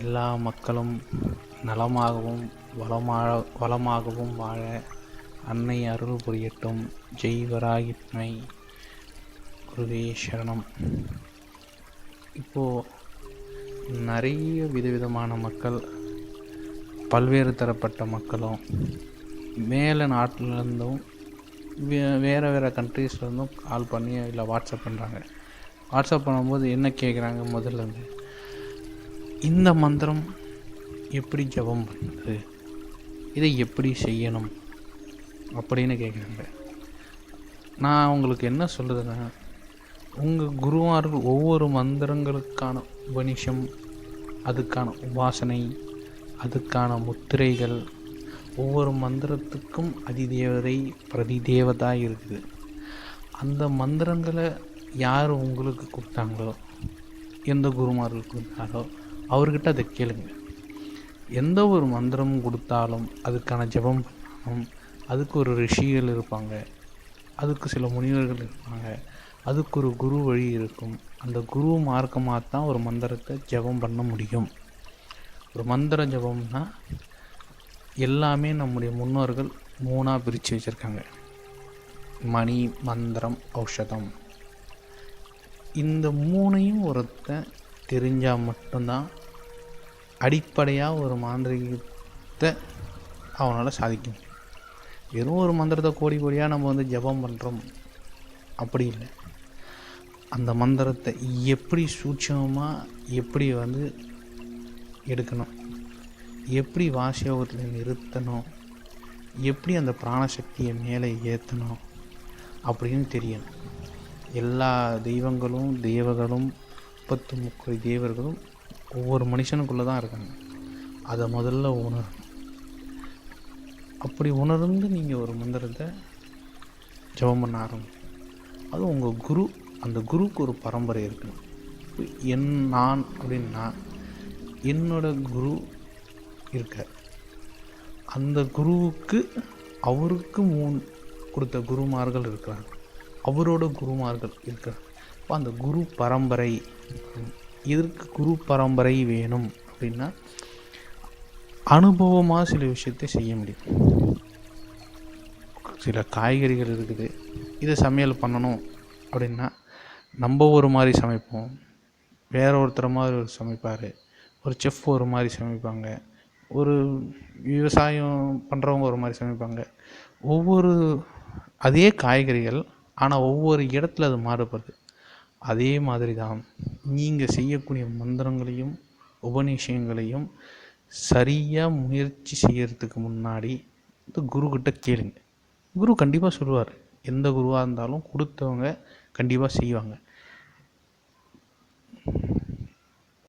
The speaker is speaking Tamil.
எல்லா மக்களும் நலமாகவும் வளமாக வளமாகவும் வாழ அன்னை அருள் புரியட்டும். ஜெய் வராகி குருவே சரணம். இப்போது நிறைய விதவிதமான மக்கள் பல்வேறு தரப்பட்ட மக்களும் மேலே நாட்டிலேருந்தும் வே வேறு வேறு கண்ட்ரீஸ்லேருந்தும் கால் பண்ணி இல்லை வாட்ஸ்அப் பண்ணுறாங்க வாட்ஸ்அப் பண்ணும்போது என்ன கேட்குறாங்க முதல்ல இருந்து இந்த மந்திரம் எப்படி ஜெபம் பண்ணுறது இதை எப்படி செய்யணும்? அப்படின்னு கேட்குறாங்க நான் உங்களுக்கு என்ன சொல்கிறதுன்னா உங்கள் குருவார்கள் ஒவ்வொரு மந்திரங்களுக்கான உபனிஷம் அதுக்கான உபாசனை அதுக்கான முத்திரைகள் ஒவ்வொரு மந்திரத்துக்கும் அதிதேவதை பிரதிதேவதா இருக்குது. அந்த மந்திரங்களை யார் உங்களுக்கு கொடுத்தாங்களோ எந்த குருமார்கள் கொடுத்தாரோ அவர்கிட்ட அதை கேளுங்க. எந்த ஒரு மந்திரம் கொடுத்தாலும் அதுக்கான ஜெபம் பண்ணாலும் அதுக்கு ஒரு ரிஷிகள் இருப்பாங்க. அதுக்கு சில முனிவர்கள் இருப்பாங்க. அதுக்கு ஒரு குரு வழி இருக்கும். அந்த குரு மார்க்கமாக தான் ஒரு மந்திரத்தை ஜெபம் பண்ண முடியும். ஒரு மந்திர ஜபம்னா எல்லாமே நம்முடைய முன்னோர்கள் மூணாக பிரித்து வச்சுருக்காங்க. மணி மந்திரம் ஔஷதம். இந்த மூணையும் ஒருத்தன் தெரிஞ்சால் மட்டும்தான் அடிப்படையாக ஒரு மாந்திரிகத்தை அவனால் சாதிக்க முடியும். வெறும் ஒரு மந்திரத்தை கோடி கோடியாக நம்ம வந்து ஜெபம் பண்ணுறோம் அப்படி இல்லை. அந்த மந்திரத்தை எப்படி சூட்சமமாக எப்படி வந்து எடுக்கணும்? எப்படி வாசியோகத்தில் நிறுத்தணும்? எப்படி அந்த பிராணசக்தியை மேலே ஏற்றணும் அப்படின்னு தெரியணும். எல்லா தெய்வங்களும் தேவர்களும் முப்பத்து முக்கோடி தேவர்களும் ஒவ்வொரு மனுஷனுக்குள்ளே தான் இருக்காங்க. அதை முதல்ல உணரணும் அப்படி உணர்ந்து நீங்கள் ஒரு மந்திரத்தை ஜபம் பண்ண ஆரம்பிக்கும் அதுவும் உங்கள் குரு அந்த குருக்கு ஒரு பரம்பரை இருக்குது என் நான் அப்படின்னா என்னோட குரு இருக்க அந்த குருவுக்கு அவருக்கு மூணு கொடுத்த குருமார்கள் இருக்கிறாங்க. அவரோட குருமார்கள் இருக்கிறாங்க. அப்போ அந்த குரு பரம்பரை இதற்கு குரு பரம்பரை வேணும் அப்படின்னா அனுபவமாக சில விஷயத்தை செய்ய முடியும். சில காய்கறிகள் இருக்குது இதை சமையல் பண்ணணும் அப்படின்னா நம்ம ஒரு மாதிரி சமைப்போம். வேற ஒருத்தர் மாதிரி ஒரு சமைப்பார். ஒரு செஃப் ஒரு மாதிரி சமைப்பாங்க. ஒரு விவசாயம் பண்ணுறவங்க ஒரு மாதிரி சமைப்பாங்க. ஒவ்வொரு அதே காய்கறிகள் ஆனால் ஒவ்வொரு இடத்துல அது மாறுபடுது. அதே மாதிரி தான் நீங்கள் செய்யக்கூடிய மந்திரங்களையும் உபநிஷயங்களையும் சரியாக முயற்சி செய்கிறதுக்கு முன்னாடி இந்த குருக்கிட்ட கேளுங்க. குரு கண்டிப்பாக சொல்லுவார். எந்த குருவாக இருந்தாலும் கொடுத்தவங்க கண்டிப்பாக செய்வாங்க.